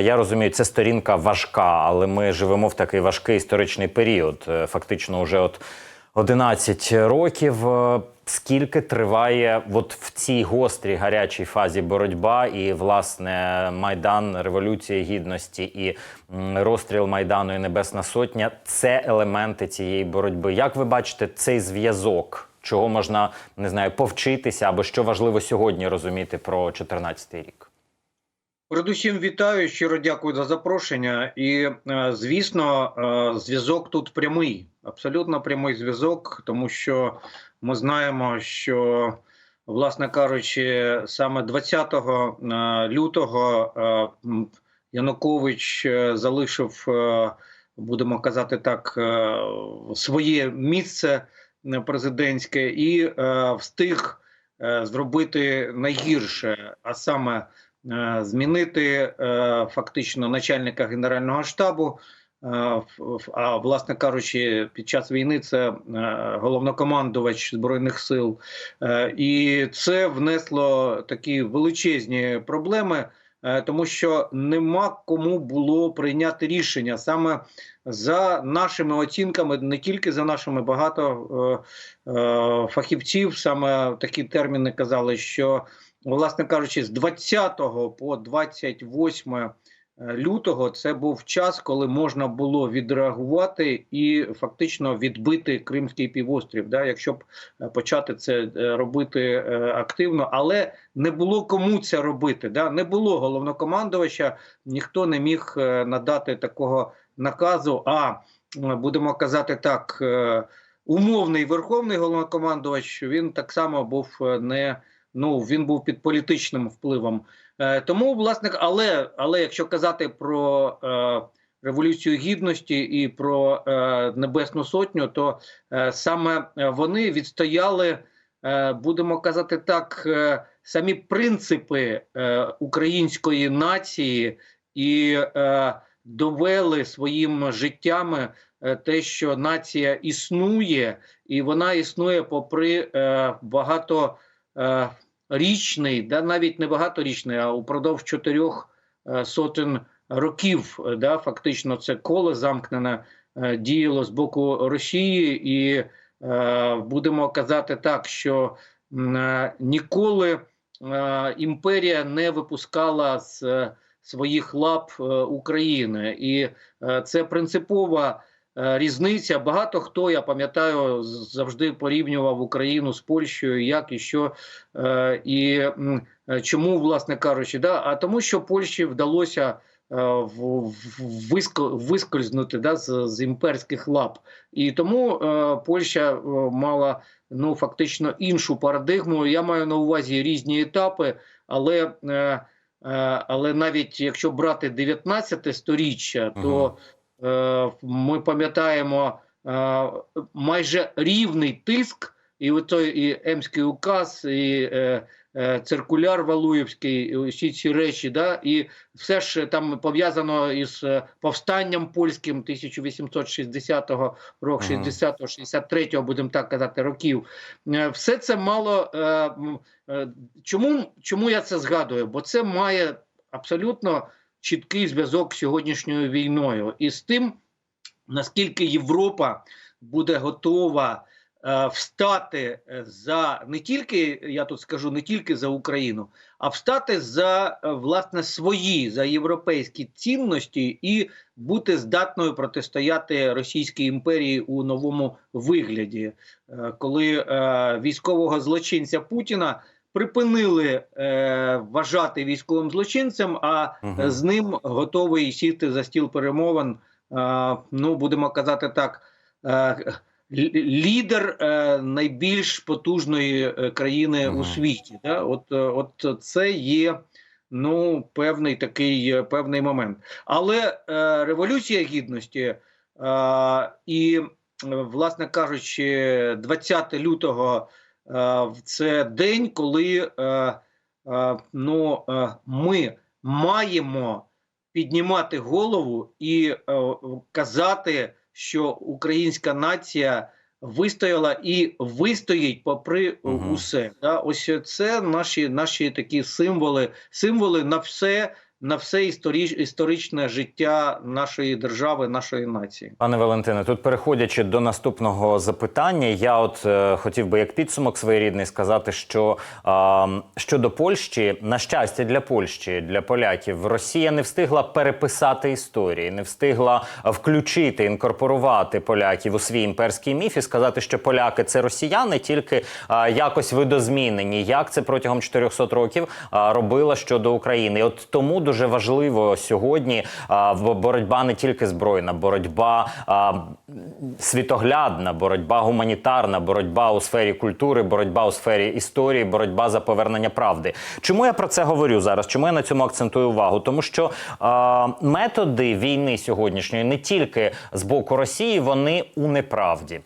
Я розумію, це сторінка важка, але ми живемо в такий важкий історичний період. Е, Фактично, вже от 11 років. Е, Скільки триває от в цій гострій гарячій фазі боротьба, і власне майдан Революції Гідності і розстріл майдану і Небесна Сотня це елементи цієї боротьби. Як ви бачите цей зв'язок? Чого можна не знаю повчитися, або що важливо сьогодні розуміти про 14 рік? Передусім вітаю, щиро дякую за запрошення. І е, звісно, е, зв'язок тут прямий, абсолютно прямий зв'язок, тому що ми знаємо, що, власне кажучи, саме 20 е, лютого Янукович залишив, будемо казати так, своє місце президентське і встиг зробити найгірше, а саме змінити е, фактично начальника генерального штабу. Е, А власне кажучи, під час війни це е, головнокомандувач збройних сил, Е, і це внесло такі величезні проблеми, е, тому що нема кому було прийняти рішення саме за нашими оцінками, не тільки за нашими багато е, е, фахівців, саме такі терміни казали, що власне кажучи, з 20 по 28 лютого це був час, коли можна було відреагувати і фактично відбити Кримський півострів, да, якщо б е, почати це е, робити е, активно, але не було кому це робити. Да, не було головнокомандувача, ніхто не міг е, надати такого наказу. А е, будемо казати так. е, Умовний верховний головнокомандувач він так само був е, не ну він був під політичним впливом. Е, тому, власне, але, але якщо казати про е, революцію гідності і про е, Небесну Сотню, то е, саме е, вони відстояли, е, будемо казати так, е, самі принципи е, української нації і е, довели своїм життями е, те, що нація існує, і вона існує попри е, багато. Е, річний, да навіть не багаторічний, а упродовж чотирьох е, сотень років, да, фактично це коло замкнене е, діяло з боку Росії, і е, будемо казати так, що е, ніколи е, імперія не випускала з своїх лап е, України, і е, це принципова. Е, Різниця багато хто я пам'ятаю завжди порівнював Україну з Польщею, як і що Е, і е, чому, власне кажучи, да? а тому, що Польщі вдалося вискользнути да, з, з імперських лап. І тому е, Польща мала ну, фактично іншу парадигму. Я маю на увазі різні етапи, але, е, але навіть якщо брати 19 сторіччя, то ми пам'ятаємо е, майже рівний тиск. І отой і Емський указ, і е, е, циркуляр Валуєвський, і усі ці речі, да, і все ж там пов'язано із е, повстанням польським 1860 року, Ага. 60-го, 63-го, будемо так казати, років. Все це мало. Чому, чому я це згадую? Бо це має абсолютно чіткий зв'язок з сьогоднішньою війною і з тим, наскільки Європа буде готова е, встати е, за не тільки, я тут скажу, не тільки за Україну, а встати за е, власне свої за європейські цінності і бути здатною протистояти Російській імперії у новому вигляді, коли військового злочинця Путіна. Припинили е, вважати військовим злочинцем, а Мгм. з ним готовий сісти за стіл перемовин. Е, ну, будемо казати так, е, лідер е, найбільш потужної е, країни Мгм. у світі. Да? От, от це є ну, певний такий певний момент. Але е, революція гідності е, і, власне кажучи, 20 лютого це день, коли е, е, ну, е, ми маємо піднімати голову і е, казати, що українська нація вистояла і вистоїть попри Мгм. усе. Да? Ось це наші, наші такі символи, символи на все, на все історич, історичне життя нашої держави, нашої нації. Пане Валентине, тут переходячи до наступного запитання, я от е, хотів би як підсумок своєрідний сказати, що е, щодо Польщі, на щастя для Польщі, для поляків, Росія не встигла переписати історії, не встигла включити, інкорпорувати поляків у свій імперський міф і сказати, що поляки це росіяни, тільки е, якось видозмінені. Як це протягом 400 років е, робила щодо України? І от тому дуже важливо сьогодні боротьба не тільки збройна, боротьба світоглядна, боротьба гуманітарна, боротьба у сфері культури, боротьба у сфері історії, боротьба за повернення правди. Чому я про це говорю зараз? Чому я на цьому акцентую увагу? Тому що методи війни сьогоднішньої не тільки з боку Росії, вони у неправді.